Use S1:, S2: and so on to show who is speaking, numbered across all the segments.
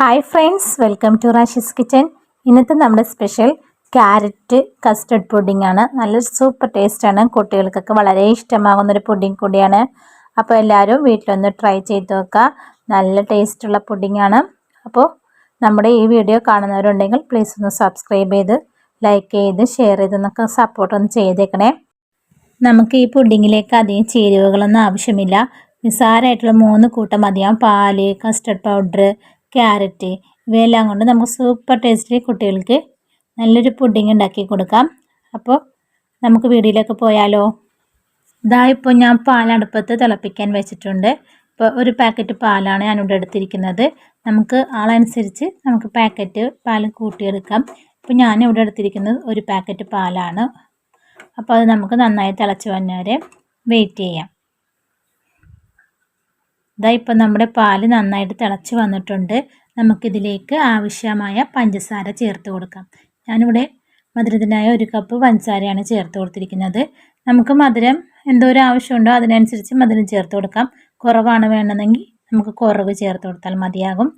S1: Hi friends welcome to Rashi's kitchen ഇന്നത്തെ നമ്മുടെ special carrot custard pudding ആണ്. നല്ല സൂപ്പർ ടേസ്റ്റാണ് കുട്ടികൾക്കൊക്കെ വളരെ ഇഷ്ടമാകുന്ന ഒരു പുഡിംഗ് കൂടിയാണ്. അപ്പോൾ എല്ലാവരും വീട്ടിലൊന്ന് ട്രൈ ചെയ്ത് നോക്കുക. നല്ല ടേസ്റ്റുള്ള പുഡിംഗ് ആണ്. അപ്പോൾ നമ്മുടെ ഈ വീഡിയോ കാണുന്നവരുണ്ടെങ്കിൽ പ്ലീസ് ഒന്ന് സബ്സ്ക്രൈബ് ചെയ്ത് ലൈക്ക് ചെയ്ത് ഷെയർ ചെയ്ത് എന്നൊക്കെ സപ്പോർട്ടൊന്ന് ചെയ്തേക്കണേ. നമുക്ക് ഈ പുഡിങ്ങിലേക്ക് അധികം ചേരുവകളൊന്നും ആവശ്യമില്ല. നിസ്സാരമായിട്ടുള്ള മൂന്ന് കൂട്ടം മതിയാവും. പാൽ കസ്റ്റർഡ് പൗഡർ ക്യാരറ്റ് ഇവയെല്ലാം കൊണ്ട് നമുക്ക് സൂപ്പർ ടേസ്റ്റിൽ കുട്ടികൾക്ക് നല്ലൊരു പുഡിങ് ഉണ്ടാക്കി കൊടുക്കാം. അപ്പോൾ നമുക്ക് വീടിലേക്ക് പോയാലോ? ഇതാ ഇപ്പോൾ ഞാൻ പാലടുപ്പത്ത് തിളപ്പിക്കാൻ വെച്ചിട്ടുണ്ട്. ഇപ്പോൾ ഒരു പാക്കറ്റ് പാലാണ് ഞാനിവിടെ എടുത്തിരിക്കുന്നത്. നമുക്ക് ആളനുസരിച്ച് നമുക്ക് പാക്കറ്റ് പാൽ കൂട്ടിയെടുക്കാം. ഇപ്പോൾ ഞാൻ ഇവിടെ എടുത്തിരിക്കുന്നത് ഒരു പാക്കറ്റ് പാലാണ്. അപ്പോൾ അത് നമുക്ക് നന്നായി തിളച്ച് വന്നവരെ വെയിറ്റ് ചെയ്യാം. ഇതാ ഇപ്പം നമ്മുടെ പാൽ നന്നായിട്ട് തിളച്ച് വന്നിട്ടുണ്ട്. നമുക്കിതിലേക്ക് ആവശ്യമായ പഞ്ചസാര ചേർത്ത് കൊടുക്കാം. ഞാനിവിടെ മധുരത്തിനായ ഒരു കപ്പ് പഞ്ചസാരയാണ് ചേർത്ത് കൊടുത്തിരിക്കുന്നത്. നമുക്ക് മധുരം എന്തോ ഒരു ആവശ്യമുണ്ടോ അതിനനുസരിച്ച് മധുരം ചേർത്ത് കൊടുക്കാം. കുറവാണ് വേണമെന്നെങ്കിൽ നമുക്ക് കുറവ് ചേർത്ത് കൊടുത്താൽ മതിയാകും.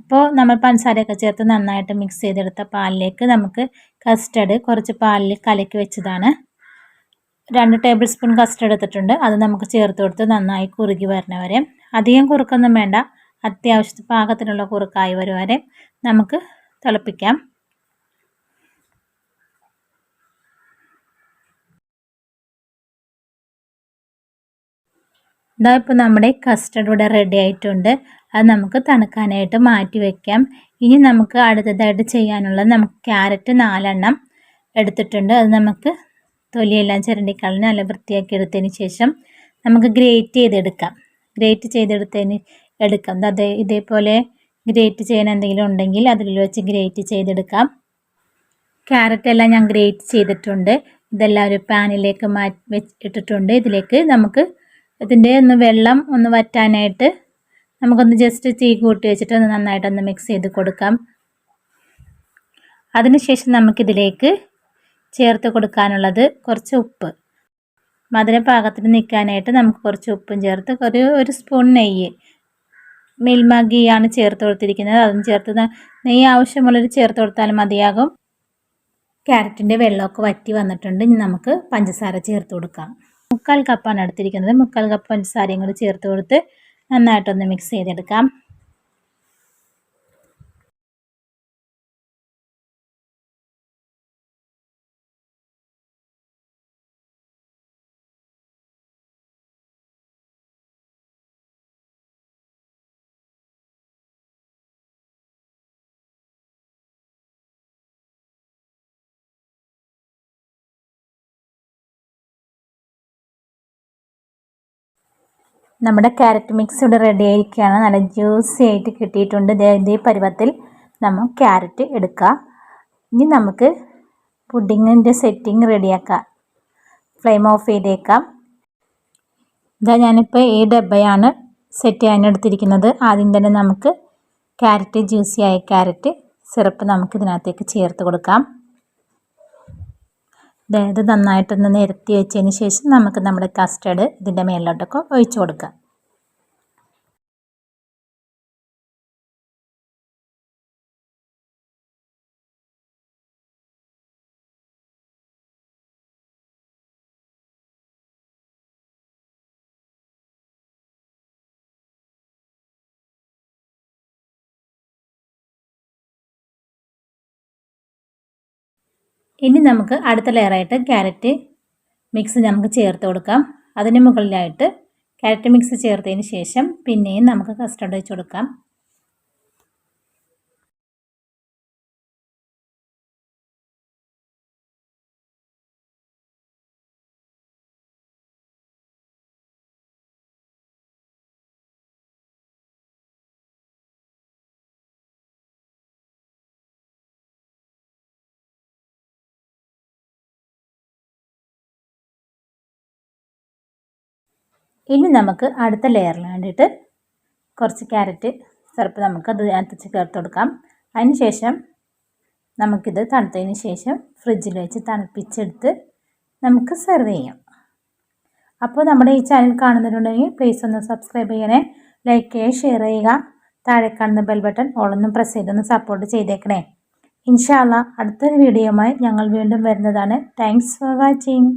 S1: അപ്പോൾ നമ്മൾ പഞ്ചസാരയൊക്കെ ചേർത്ത് നന്നായിട്ട് മിക്സ് ചെയ്തെടുത്ത പാലിലേക്ക് നമുക്ക് കസ്റ്റഡ് കുറച്ച് പാലിൽ കലക്കി വെച്ചതാണ്. രണ്ട് ടേബിൾ സ്പൂൺ കസ്റ്റഡ് എടുത്തിട്ടുണ്ട്. അത് നമുക്ക് ചേർത്ത് കൊടുത്ത് നന്നായി കുറുകി വരണവരെ അധികം കുറുക്കൊന്നും വേണ്ട. അത്യാവശ്യത്തിന് പാകത്തിനുള്ള കുറുക്കായി വരും വരെ നമുക്ക് തിളപ്പിക്കാം. ഇതാ ഇപ്പോൾ നമ്മുടെ കസ്റ്റർഡ് ഇവിടെ റെഡി ആയിട്ടുണ്ട്. അത് നമുക്ക് തണുക്കാനായിട്ട് മാറ്റി വയ്ക്കാം ഇനി നമുക്ക് അടുത്തതായിട്ട് ചെയ്യാനുള്ളത് നമുക്ക് ക്യാരറ്റ് നാലെണ്ണം എടുത്തിട്ടുണ്ട്. അത് നമുക്ക് തൊലിയെല്ലാം ചിരണ്ടിക്കളഞ്ഞ് നല്ല വൃത്തിയാക്കി എടുത്തതിന് ശേഷം നമുക്ക് ഗ്രേറ്റ് ചെയ്തെടുക്കാം. ഗ്രേറ്റ് ചെയ്തെടുത്തതിന് എടുക്കാം. അതേ ഇതേപോലെ ഗ്രേറ്റ് ചെയ്യാൻ എന്തെങ്കിലും ഉണ്ടെങ്കിൽ അതിൽ വെച്ച് ഗ്രേറ്റ് ചെയ്തെടുക്കാം. ക്യാരറ്റ് എല്ലാം ഞാൻ ഗ്രേറ്റ് ചെയ്തിട്ടുണ്ട്. ഇതെല്ലാം ഒരു പാനിലേക്ക് മാറ്റി വെച്ചിട്ടിട്ടുണ്ട് ഇതിലേക്ക് നമുക്ക് ഇതിന്റെ ഒന്ന് വെള്ളം ഒന്ന് വറ്റാനായിട്ട് നമുക്കൊന്ന് ജസ്റ്റ് തീ കൂട്ടി വെച്ചിട്ട് ഒന്ന് നന്നായിട്ടൊന്ന് മിക്സ് ചെയ്ത് കൊടുക്കാം. അതിനുശേഷം നമുക്കിതിലേക്ക് ചേർത്ത് കൊടുക്കാനുള്ളത് കുറച്ച് ഉപ്പ്. മധുര പാകത്തിന് നിൽക്കാനായിട്ട് നമുക്ക് കുറച്ച് ഉപ്പും ചേർത്ത് ഒരു ഒരു സ്പൂൺ നെയ്യ്. മിൽമ ഗീ ആണ് ചേർത്ത് കൊടുത്തിരിക്കുന്നത്. അതും ചേർത്ത് നെയ്യ് ആവശ്യമുള്ളൊരു ചേർത്ത് കൊടുത്താൽ മതിയാകും. ക്യാരറ്റിന്റെ വെള്ളമൊക്കെ വറ്റി വന്നിട്ടുണ്ട്. ഇനി നമുക്ക് പഞ്ചസാര ചേർത്ത് കൊടുക്കാം. മുക്കാൽ കപ്പാണ് എടുത്തിരിക്കുന്നത്. മുക്കാൽ കപ്പ് പഞ്ചസാരയും കൂടി ചേർത്ത് കൊടുത്ത് നന്നായിട്ടൊന്ന് മിക്സ് ചെയ്തെടുക്കാം. നമ്മുടെ ക്യാരറ്റ് മിക്സ് ഇവിടെ റെഡി ആയിരിക്കുകയാണ്. നല്ല ജ്യൂസി ആയിട്ട് കിട്ടിയിട്ടുണ്ട്. ഇതേ പരുവത്തിൽ നമ്മൾ ക്യാരറ്റ് എടുക്കുക ഇനി നമുക്ക് പുഡിങ്ങിന്റെ സെറ്റിംഗ് റെഡിയാക്കാം ഫ്ലെയിം ഓഫ് ചെയ്തേക്കാം. ഇതാ ഞാനിപ്പോൾ ഈ ഡബ്ബയാണ് സെറ്റ് ചെയ്യാൻ എടുത്തിരിക്കുന്നത്. ആദ്യം തന്നെ നമുക്ക് ക്യാരറ്റ് ജ്യൂസിയായ ക്യാരറ്റ് സിറപ്പ് നമുക്ക് ഇതിനകത്തേക്ക് ചേർത്ത് കൊടുക്കാം. ഇത് നന്നായിട്ടൊന്ന് നിരത്തി വെച്ചതിന് ശേഷം നമുക്ക് നമ്മുടെ കസ്റ്റഡ് ഇതിന്റെ മേളിലോട്ടൊക്കെ ഒഴിച്ചു കൊടുക്കാം. ഇനി നമുക്ക് അടുത്ത ലെയറായിട്ട് ക്യാരറ്റ് മിക്സ് നമുക്ക് ചേർത്ത് കൊടുക്കാം. അതിന് മുകളിലായിട്ട് ക്യാരറ്റ് മിക്സ് ചേർത്തതിന് ശേഷം പിന്നെയും നമുക്ക് കസ്റ്റർഡ് വെച്ച് കൊടുക്കാം. ഇനി നമുക്ക് അടുത്ത ലെയറിന് വേണ്ടിയിട്ട് കുറച്ച് ക്യാരറ്റ് സിറപ്പ് നമുക്ക് അത് അത്തിച്ച് ചേർത്ത് കൊടുക്കാം അതിന് ശേഷം നമുക്കിത് തണുത്തതിന് ശേഷം ഫ്രിഡ്ജിൽ വെച്ച് തണുപ്പിച്ചെടുത്ത് നമുക്ക് സെർവ് ചെയ്യാം. അപ്പോൾ നമ്മുടെ ഈ ചാനൽ കാണുന്നവരുണ്ടെങ്കിൽ പ്ലീസ് ഒന്ന് സബ്സ്ക്രൈബ് ചെയ്യണേ. ലൈക്ക് ചെയ്യുക ഷെയർ ചെയ്യുക. താഴെ കാണുന്ന ബെൽ ബട്ടൺ ഓളൊന്നും പ്രസ് ചെയ്തൊന്ന് സപ്പോർട്ട് ചെയ്തേക്കണേ. ഇൻഷാല്ല അടുത്തൊരു വീഡിയോയുമായി ഞങ്ങൾ വീണ്ടും വരുന്നതാണ്. Thanks for watching